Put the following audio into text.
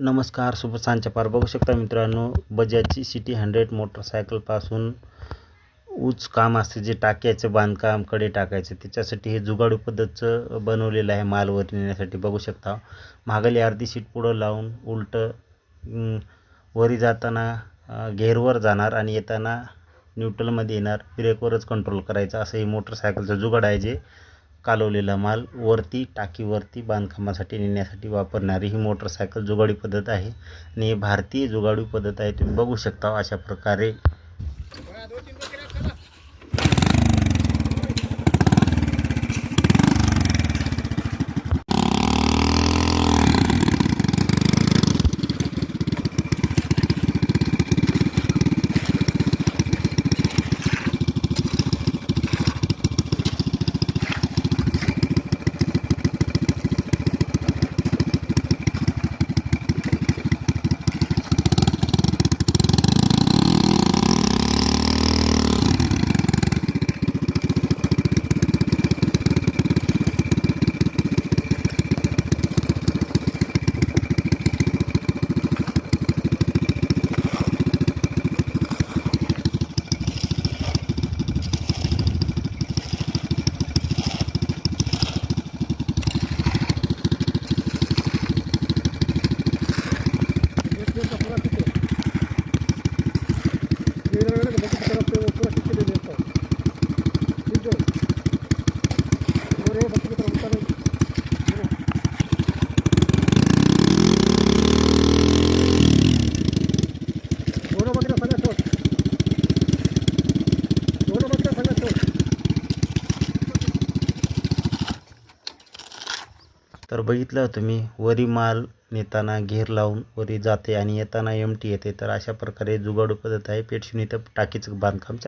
नमस्कार शुभ सांजच्या पार. बघू शकता मित्रांनो बजाजची सिटी हंड्रेड मोटरसायकलपासून उच काम असते जे टाक्याचं बांधकामकडे टाकायचं. त्याच्यासाठी हे जुगाडू पद्धतचं बनवलेलं आहे मालवर नेण्यासाठी. बघू शकता मागली अर्धी सीट पुढं लावून उलटं वरी जाताना घेरवर जाणार आणि येताना न्यूट्रलमध्ये येणार ब्रेकवरच कंट्रोल करायचं. असं हे मोटरसायकलचं जुगाड आहे जे कालवलेला माल वरती टाकीवरती बांधकामासाठी नेण्यासाठी वापरणारी ही मोटरसायकल जुगाडी पद्धत आहे. आणि ही भारतीय जुगाडी पद्धत आहे. तुम्ही बघू शकता अशा प्रकारे. तर बघितलं तुम्ही वरी माल नेताना घेर लावून वरी जाते आणि येताना एम टी येते. तर अशा प्रकारे जुगाडू पद्धत आहे. पेटशिवनी तर टाकीचं बांधकाम